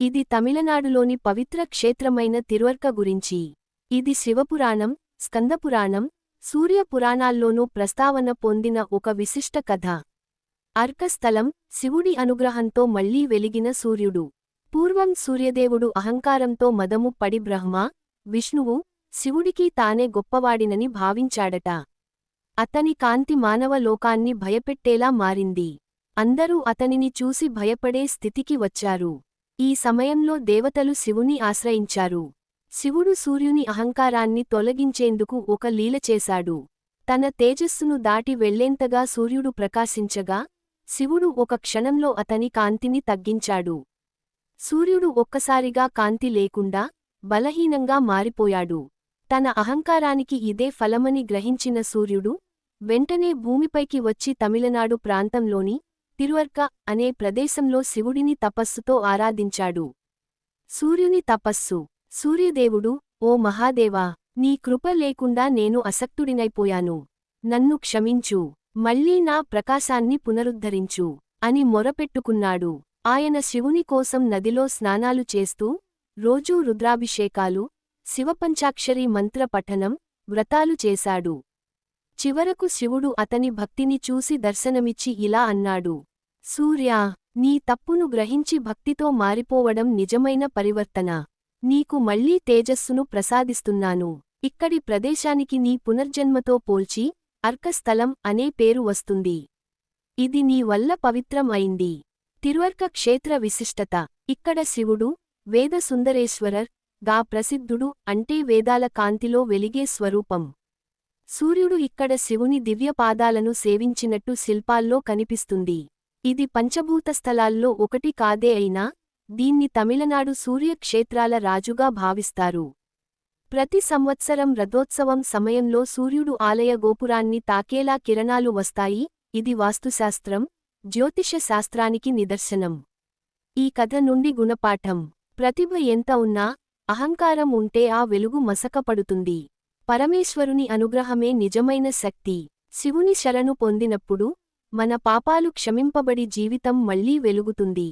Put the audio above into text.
ఇది తమిళనాడులోని పవిత్ర క్షేత్రమైన తిరువర్క గురించి. ఇది శివపురాణం స్కందపురాణం సూర్యపురాణాల్లోనూ ప్రస్తావన పొందిన ఒక విశిష్ట కథ. అర్కస్థలం శివుడి అనుగ్రహంతో మళ్ళీ వెలిగిన సూర్యుడు. పూర్వం సూర్యదేవుడు అహంకారంతో మదము పడి బ్రహ్మ విష్ణువు శివుడికి తానే గొప్పవాడినని భావించాడట. అతని కాంతి మానవ లోకాన్ని భయపెట్టేలా మారింది. అందరూ అతనిని చూసి భయపడే స్థితికి వచ్చారు. ఈ సమయంలో దేవతలు శివుని ఆశ్రయించారు. శివుడు సూర్యుని అహంకారాన్ని తొలగించేందుకు ఒక లీల చేశాడు. తన తేజస్సును దాటి వెళ్ళేంతగా సూర్యుడు ప్రకాశించగా శివుడు ఒక క్షణంలో అతని కాంతిని తగ్గించాడు. సూర్యుడు ఒక్కసారిగా కాంతి లేకుండా బలహీనంగా మారిపోయాడు. తన అహంకారానికి ఇదే ఫలమని గ్రహించిన సూర్యుడు వెంటనే భూమిపైకి వచ్చి తమిళనాడు ప్రాంతంలోని తిరువర్క అనే ప్రదేశంలో శివుడిని తపస్సుతో ఆరాధించాడు. సూర్యుని తపస్సు. సూర్యదేవుడు ఓ మహాదేవా నీ కృప లేకుండా నేను అసక్తుడినైపోయాను. నన్ను క్షమించు. మళ్ళీ నా ప్రకాశాన్ని పునరుద్ధరించు. అని మొరపెట్టుకున్నాడు. ఆయన శివుని కోసం నదిలో స్నానాలు చేస్తూ రోజూ రుద్రాభిషేకాలు శివపంచాక్షరి మంత్ర పఠనం వ్రతాలు చేశాడు. చివరకు శివుడు అతని భక్తిని చూసి దర్శనమిచ్చి ఇలా అన్నాడు. సూర్యా నీ తప్పును గ్రహించి భక్తితో మారిపోవడం నిజమైన పరివర్తన. నీకు మళ్ళీ తేజస్సును ప్రసాదిస్తున్నాను. ఇక్కడి ప్రదేశానికి నీ పునర్జన్మతో పోల్చి అర్కస్థలం అనే పేరు వస్తుంది. ఇది నీ వల్ల పవిత్రం అయింది. తిరువర్క క్షేత్ర విశిష్టత. ఇక్కడ శివుడు వేద సుందరేశ్వరర్గా ప్రసిద్ధుడు అంటే వేదాల కాంతిలో వెలిగే స్వరూపం. సూర్యుడు ఇక్కడ శివుని దివ్యపాదాలను సేవించినట్టు శిల్పాల్లో కనిపిస్తుంది. ఇది పంచభూత స్థలాల్లో ఒకటి కాదే అయినా దీన్ని తమిళనాడు సూర్యక్షేత్రాల రాజుగా భావిస్తారు. ప్రతి సంవత్సరం రథోత్సవం సమయంలో సూర్యుడు ఆలయ గోపురాన్ని తాకేలా కిరణాలు వస్తాయి ఇది వాస్తుశాస్త్రం జ్యోతిష శాస్త్రానికి నిదర్శనం. ఈ కథ నుండి గుణపాఠం. ప్రతిభ ఎంత ఉన్నా అహంకారం ఉంటే ఆ వెలుగు మసకపడుతుంది. పరమేశ్వరుని అనుగ్రహమే నిజమైన శక్తి. శివుని శరణు పొందినప్పుడు మన పాపాలు క్షమింపబడి జీవితం మళ్ళీ వెలుగుతుంది.